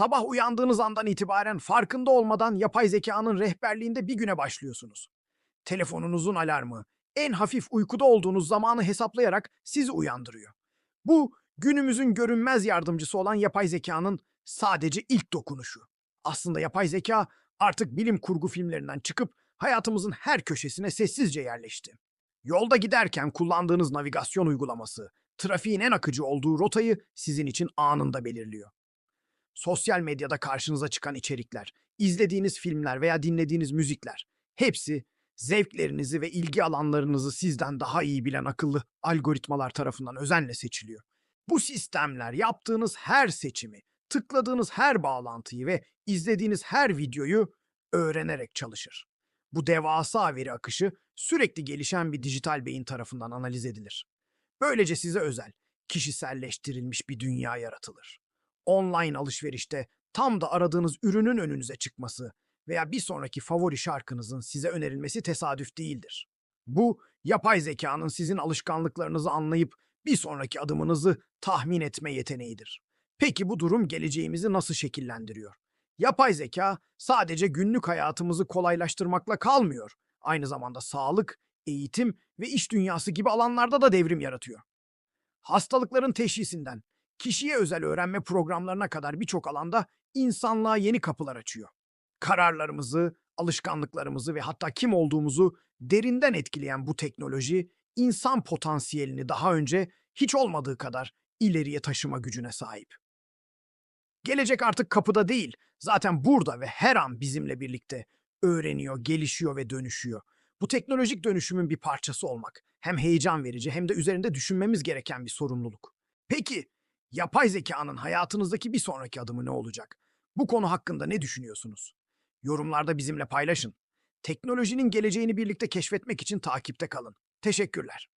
Sabah uyandığınız andan itibaren farkında olmadan yapay zekanın rehberliğinde bir güne başlıyorsunuz. Telefonunuzun alarmı en hafif uykuda olduğunuz zamanı hesaplayarak sizi uyandırıyor. Bu günümüzün görünmez yardımcısı olan yapay zekanın sadece ilk dokunuşu. Aslında yapay zeka artık bilim kurgu filmlerinden çıkıp hayatımızın her köşesine sessizce yerleşti. Yolda giderken kullandığınız navigasyon uygulaması, trafiğin en akıcı olduğu rotayı sizin için anında belirliyor. Sosyal medyada karşınıza çıkan içerikler, izlediğiniz filmler veya dinlediğiniz müzikler, hepsi zevklerinizi ve ilgi alanlarınızı sizden daha iyi bilen akıllı algoritmalar tarafından özenle seçiliyor. Bu sistemler yaptığınız her seçimi, tıkladığınız her bağlantıyı ve izlediğiniz her videoyu öğrenerek çalışır. Bu devasa veri akışı sürekli gelişen bir dijital beyin tarafından analiz edilir. Böylece size özel, kişiselleştirilmiş bir dünya yaratılır. Online alışverişte tam da aradığınız ürünün önünüze çıkması veya bir sonraki favori şarkınızın size önerilmesi tesadüf değildir. Bu, yapay zekanın sizin alışkanlıklarınızı anlayıp bir sonraki adımınızı tahmin etme yeteneğidir. Peki bu durum geleceğimizi nasıl şekillendiriyor? Yapay zeka sadece günlük hayatımızı kolaylaştırmakla kalmıyor. Aynı zamanda sağlık, eğitim ve iş dünyası gibi alanlarda da devrim yaratıyor. Hastalıkların teşhisinden kişiye özel öğrenme programlarına kadar birçok alanda insanlığa yeni kapılar açıyor. Kararlarımızı, alışkanlıklarımızı ve hatta kim olduğumuzu derinden etkileyen bu teknoloji, insan potansiyelini daha önce hiç olmadığı kadar ileriye taşıma gücüne sahip. Gelecek artık kapıda değil, zaten burada ve her an bizimle birlikte öğreniyor, gelişiyor ve dönüşüyor. Bu teknolojik dönüşümün bir parçası olmak hem heyecan verici hem de üzerinde düşünmemiz gereken bir sorumluluk. Peki, yapay zekanın hayatınızdaki bir sonraki adımı ne olacak? Bu konu hakkında ne düşünüyorsunuz? Yorumlarda bizimle paylaşın. Teknolojinin geleceğini birlikte keşfetmek için takipte kalın. Teşekkürler.